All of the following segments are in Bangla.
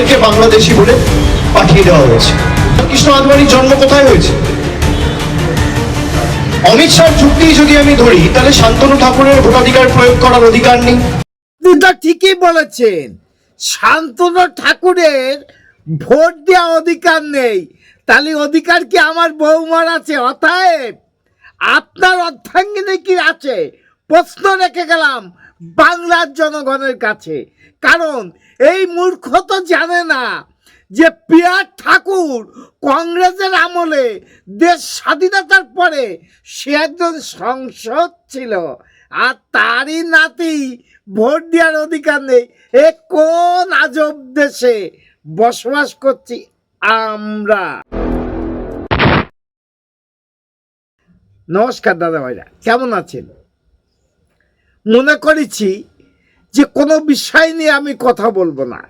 তাদেরকে বাংলাদেশি বলে পাঠিয়ে দেওয়া হয়েছে। কৃষ্ণ আদবানির জন্ম কোথায় হয়েছে? অমিত শাহ যুক্তি যদি আমি ধরি, তাহলে শান্তনু ঠাকুরের ভোটাধিকার প্রয়োগ করার অধিকার নেই। তো ঠিকই বলেছেন, শান্তনু ঠাকুরের ভোট দেওয়া অধিকার নেই। তাহলে অধিকার কি আমার বৌমার আছে? অতএব আপনার অর্ধাঙ্গিনী কি আছে? প্রশ্ন রেখে গেলাম বাংলার জনগণের কাছে। কারণ এই মূর্খ তো জানে না যে পিয়ার ঠাকুর কংগ্রেসের আমলে দেশ স্বাধীনতার পরে সে একজন সংসদ ছিল। আর তারই নাতি ভোট দেওয়ার অধিকার নেই। এ কোন আজব দেশে বসবাস করছি আমরা? নমস্কার দাদা ভাইরা কেমন আছেন? মনে করেছি যে কোনো বিষয় নিয়ে আমি কথা বলব না।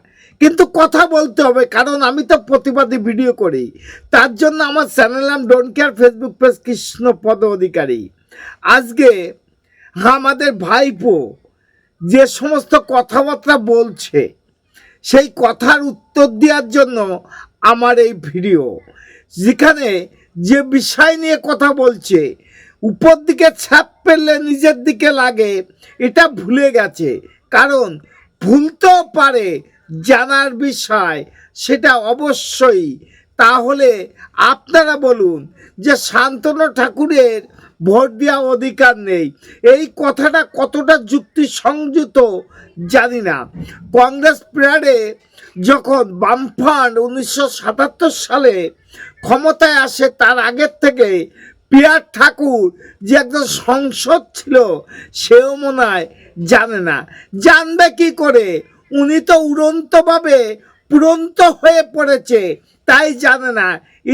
কিন্তু কথা বলতে হবে, কারণ আমি তো প্রতিবাদী ভিডিও করি। তার জন্য আমার চ্যানেল নাম don't care Facebook page Krishna Pada Adhikari. আজকে আমাদের ভাইপো যে সমস্ত কথাবার্তা বলছে, সেই কথার উত্তর দেওয়ার জন্য আমার এই ভিডিও। যেখানে যে বিষয় নিয়ে কথা বলছে, উপর দিকে ছাপ পেলে নিজের দিকে লাগে, এটা ভুলে গেছে। কারণ ভুলতেও পারে জানার বিষয়, সেটা অবশ্যই। তাহলে আপনারা বলুন যে শান্তনু ঠাকুরের ভোট দেওয়া অধিকার নেই। এই কথাটা কতটা যুক্তি সংযুত জানি না। কংগ্রেস পিরিয়ডে যখন বামফ্রন্ট উনিশশো সালে ক্ষমতায় আসে, তার আগের থেকে পিয়ার ঠাকুর যে একজন সংসদ ছিল, সেও মনে হয় জানে না। জানবে কি করে? উনি তো উড়ন্তভাবে পুরন্ত হয়ে পড়েছে, তাই জানে না।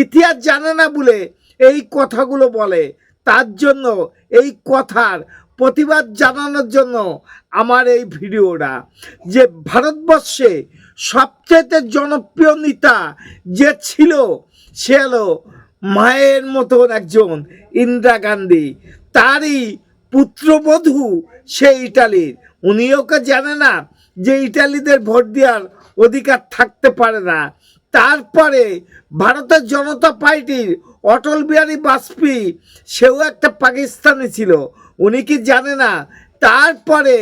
ইতিহাস জানে না বলে এই কথাগুলো বলে। তার জন্য, এই কথার প্রতিবাদ জানানোর জন্য আমার এই ভিডিওটা। যে ভারতবর্ষে সবচেয়ে জনপ্রিয় নেতা যে ছিল, সে হলো মায়ের মতন একজন ইন্দিরা গান্ধী। তারই পুত্রবধূ সে ইটালির। উনি ওকে জানে না যে ইটালিদের ভোট দেওয়ার অধিকার থাকতে পারে না। তারপরে ভারতের জনতা পার্টির অটল বিহারী বাজপেয়ী, সেও একটা পাকিস্তানি ছিল। উনি কি জানে না? তারপরে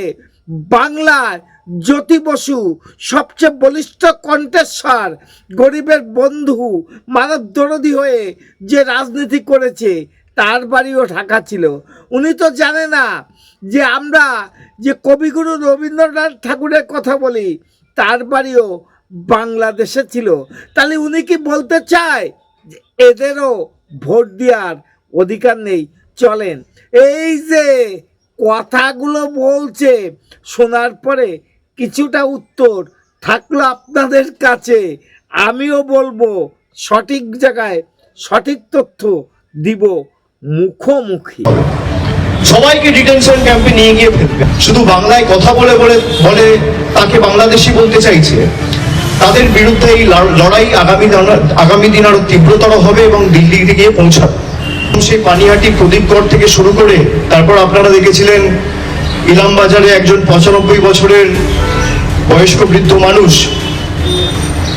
বাংলার জ্যোতি বসু সবচেয়ে বলিষ্ঠ কণ্ঠেশ্বর গরিবের বন্ধু, মানব দরদি হয়ে যে রাজনীতি করেছে, তার বাড়িও ঢাকা ছিল। উনি তো জানে না যে আমরা যে কবিগুরু রবীন্দ্রনাথ ঠাকুরের কথা বলি, তার বাড়িও বাংলাদেশে ছিল। তাহলে উনি কি বলতে চায় যে এদেরও ভোট দেওয়ার অধিকার নেই? চলেন। এই যে কথাগুলো বলছে, শোনার পরে কিছুটা উত্তর থাকল আপনাদের কাছে। আমিও বলব, সঠিক জায়গায় সঠিক তথ্য দিব মুখোমুখি। সবাইকে ডিটেনশন ক্যাম্পে নিয়ে গিয়ে ফেলবে। শুধু বাংলায় কথা বলে বলে বলে তাকে বাংলাদেশি বলতে চাইছে। তাদের বিরুদ্ধে এই লড়াই আগামী আগামী দিন আরও তীব্রতর হবে এবং দিল্লিতে গিয়ে পৌঁছাবে। সেই পানিহাটি প্রদীপগড় থেকে শুরু করে, তারপর আপনারা দেখেছিলেন ইলামবাজারে একজন পঁচানব্বই বছরের বয়স্ক বৃদ্ধ মানুষ,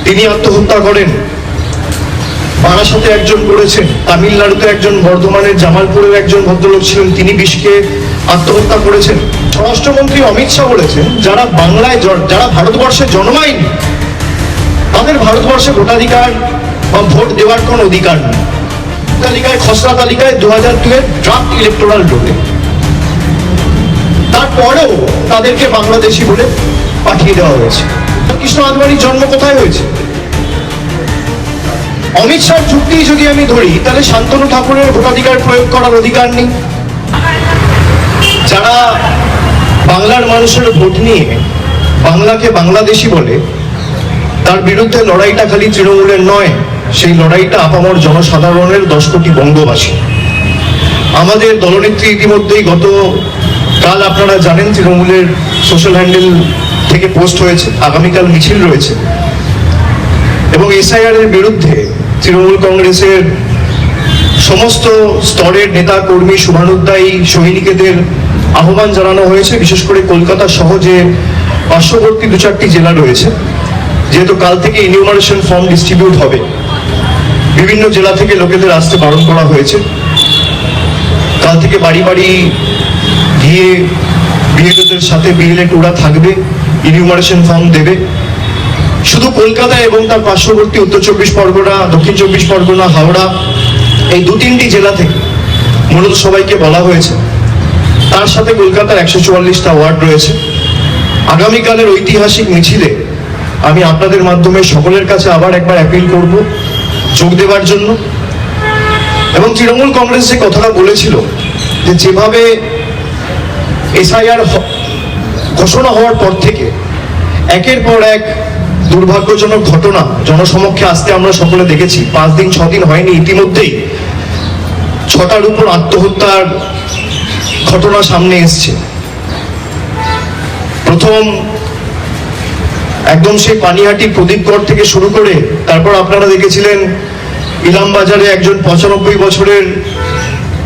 তিনি আত্মহত্যা করেন। বারাসাতে একজন করেছেন, তামিলনাড়ুতে একজন, বর্ধমানের জামালপুরের একজন ভদ্রলোক ছিলেন, তিনি বিষকে আত্মহত্যা করেছেন। স্বরাষ্ট্রমন্ত্রী অমিত শাহ বলেছেন, যারা বাংলায় যারা ভারতবর্ষে জন্মায়নি, তাদের ভারতবর্ষে ভোটাধিকার বা ভোট দেওয়ার কোনো অধিকার নেই। তালিকায় খসড়া তালিকায় দু হাজার দুয়ের ড্রাফট ইলেকটোরাল রোলে তারপরেও তাদেরকে বাংলাদেশি বলে পাঠিয়ে দেওয়া হয়েছে। কৃষ্ণ আদবানির জন্ম কোথায় হয়েছে? অমিত শাহ যুক্তি যদি আমি ধরি, তাহলে শান্তনু ঠাকুরের ভোটাধিকার প্রয়োগ করার অধিকার নেই। যারা বাংলার মানুষের ভোট নিয়ে বাংলাকে বাংলাদেশি বলে, তার বিরুদ্ধে লড়াইটা খালি তৃণমূলের নয়, সেই লড়াইটা আপামর জনসাধারণের দশ কোটি বঙ্গবাসী আমাদের দলনেত্রী ইতিমধ্যেই গত কাল আপনারা জানেন তৃণমূলের সোশ্যাল হ্যান্ডেল থেকে পোস্ট হয়েছে, আগামীকাল মিছিল রয়েছে। এবং এসআইআর এর বিরুদ্ধে তৃণমূল কংগ্রেসের সমস্ত স্তরের নেতা, কর্মী শুভানুদ্দায়ী সৈনিকেদের আহ্বান জানানো হয়েছে। বিশেষ করে কলকাতা সহ যে পার্শ্ববর্তী দু চারটি জেলা রয়েছে, যেহেতু কাল থেকে ইনিউমারেশন ফর্ম ডিস্ট্রিবিউট হবে, বিভিন্ন জেলা থেকে লোকেদের আসতে বারণ করা হয়েছে। কাল থেকে বাড়ি বাড়ি গিয়ে বিএলওদের সাথে বিএলএ ওরা থাকবে ইনিউমারেশন ফর্ম দেবে। শুধু কলকাতা এবং তার পার্শ্ববর্তী উত্তর চব্বিশ পরগনা, দক্ষিণ চব্বিশ পরগনা, হাওড়া, এই দু তিনটি জেলা থেকে মূলত সবাইকে বলা হয়েছে। তার সাথে কলকাতার একশো চুয়াল্লিশটা ওয়ার্ড রয়েছে। আগামীকালের ঐতিহাসিক মিছিলে আমি আপনাদের মাধ্যমে সকলের কাছে আবার একবার অ্যাপিল করব, যোগ দেওয়ার জন্য। এবং তৃণমূল কংগ্রেস যে কথাটা বলেছিল, যে যেভাবে এসআইআর ঘোষণা হওয়ার পর থেকে একের পর এক দুর্ভাগ্যজনক ঘটনা জনসমক্ষে আসতে আমরা সকলে দেখেছি। পাঁচ দিন, ছ দিন হয়নি, ইতিমধ্যেই ছটার উপর আত্মহত্যার ঘটনা সামনে এসছে। প্রথম একদম সেই পানিহাটি প্রদীপগড় থেকে শুরু করে তারপর আপনারা দেখেছিলেন ইলাম বাজারে একজন পঁচানব্বই বছরের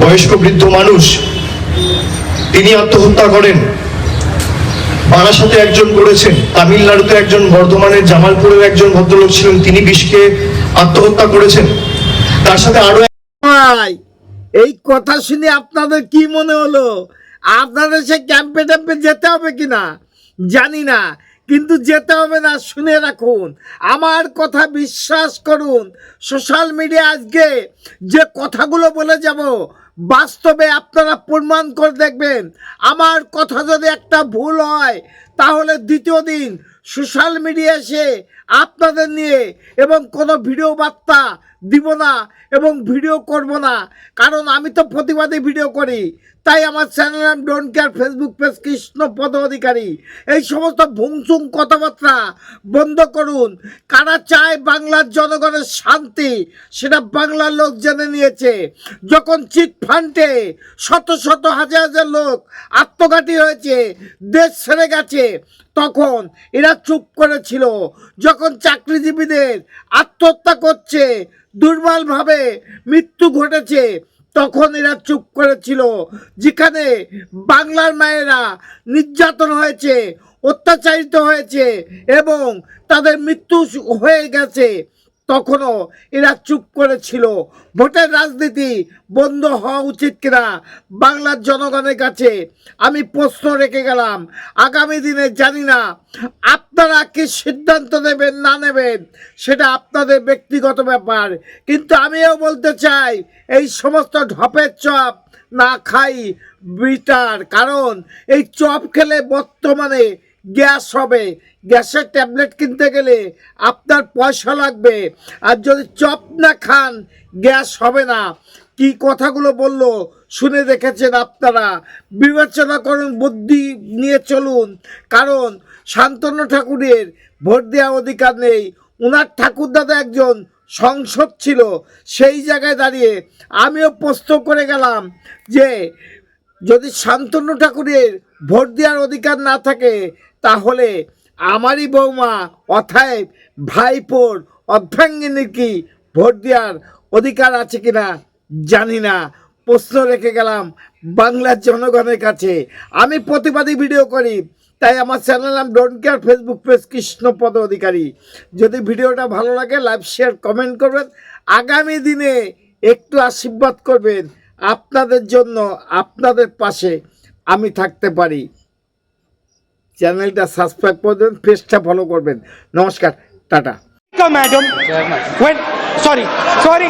বয়স্ক বৃদ্ধ মানুষ তিনি আত্মহত্যা করেন। বারাসাতে একজন করেছেন, তামিলনাড়ুতে একজন, বর্ধমানের জামালপুরের একজন ভদ্রলোক ছিলেন, তিনি বিষকে আত্মহত্যা করেছেন। তার সাথে আরও এই কথা শুনে আপনাদের কি মনে হলো? আপনাদের সে ক্যাম্পে ট্যাম্পে যেতে হবে কিনা? জানি না, কিন্তু যেতে হবে না, শুনে রাখুন। আমার কথা বিশ্বাস করুন। সোশ্যাল মিডিয়া আজকে যে কথাগুলো বলে যাব বাস্তবে আপনারা প্রমাণ করে দেখবেন। আমার কথা যদি একটা ভুল হয়, তাহলে দ্বিতীয় দিন সোশ্যাল মিডিয়া এসে আপনাদের নিয়ে এবং কোনো ভিডিও বার্তা দিব না এবং ভিডিও করব না। কারণ আমি তো প্রতিবাদে ভিডিও করি। তাই আমার চ্যানেল নাম don't care Facebook page Krishna Pada Adhikari. এই সমস্ত ভুংসুং কথাবার্তা বন্ধ করুন। কারা চায় বাংলার জনগণের শান্তি, সেটা বাংলার লোক জেনে নিয়েছে। যখন চিট ফান্ডে শত শত হাজার হাজার লোক আত্মঘাতী হয়েছে, দেশ ছেড়ে গেছে, তখন এরা চুপ করেছিল। যখন চাকরিজীবীদের আত্মহত্যা করছে। দুর্বলভাবে মৃত্যু ঘটেছে। তখন এরা চুপ করেছিল। যেখানে বাংলার মায়েরা নির্যাতন হয়েছে, অত্যাচারিত হয়েছে এবং তাদের মৃত্যু হয়ে গেছে। তখনও এরা চুপ করেছিল। ভোটের রাজনীতি বন্ধ হওয়া উচিত কিনা বাংলার জনগণের কাছে আমি প্রশ্ন রেখে গেলাম। আগামী দিনে জানি না আপনারা কি সিদ্ধান্ত নেবেন, না নেবেন, সেটা আপনাদের ব্যক্তিগত ব্যাপার। কিন্তু আমিও বলতে চাই, এই সমস্ত ঢপের চপ না খাই, বিটার। কারণ এই চপ খেলে বর্তমানে গ্যাস হবে। গ্যাসের ট্যাবলেট কিনতে গেলে আপনার পয়সা লাগবে। আর যদি চপ না খান, গ্যাস হবে না। কি কথাগুলো বলল, শুনে দেখেছেন আপনারা। বিবেচনা করুন, বুদ্ধি নিয়ে চলুন। কারণ শান্তনু ঠাকুরের ভোট দেওয়ার অধিকার নেই। উনার ঠাকুরদাদা একজন সংসদ ছিল, সেই জায়গায় দাঁড়িয়ে আমিও প্রশ্ন করে গেলাম যে, যদি শান্তনু ঠাকুরের ভোট দেওয়ার অধিকার না থাকে, তাহলে আমারই বৌমা অথায় ভাইপোর অর্ধাঙ্গিনীর কি ভোট দেওয়ার অধিকার আছে কিনা জানি না। প্রশ্ন রেখে গেলাম বাংলার জনগণের কাছে। আমি প্রতিবাদী ভিডিও করি, তাই আমার চ্যানেল নাম don't care Facebook page Krishnapada Adhikari. যদি ভিডিওটা ভালো লাগে লাইভ শেয়ার কমেন্ট করবেন। আগামী দিনে একটু আশীর্বাদ করবেন আপনাদের জন্য, আপনাদের পাশে। আমি থাকতে পারি। চ্যানেলটা সাবস্ক্রাইব করবেন পেজটা ফলো করবেন। নমস্কার টাটা। Madam sorry sorry.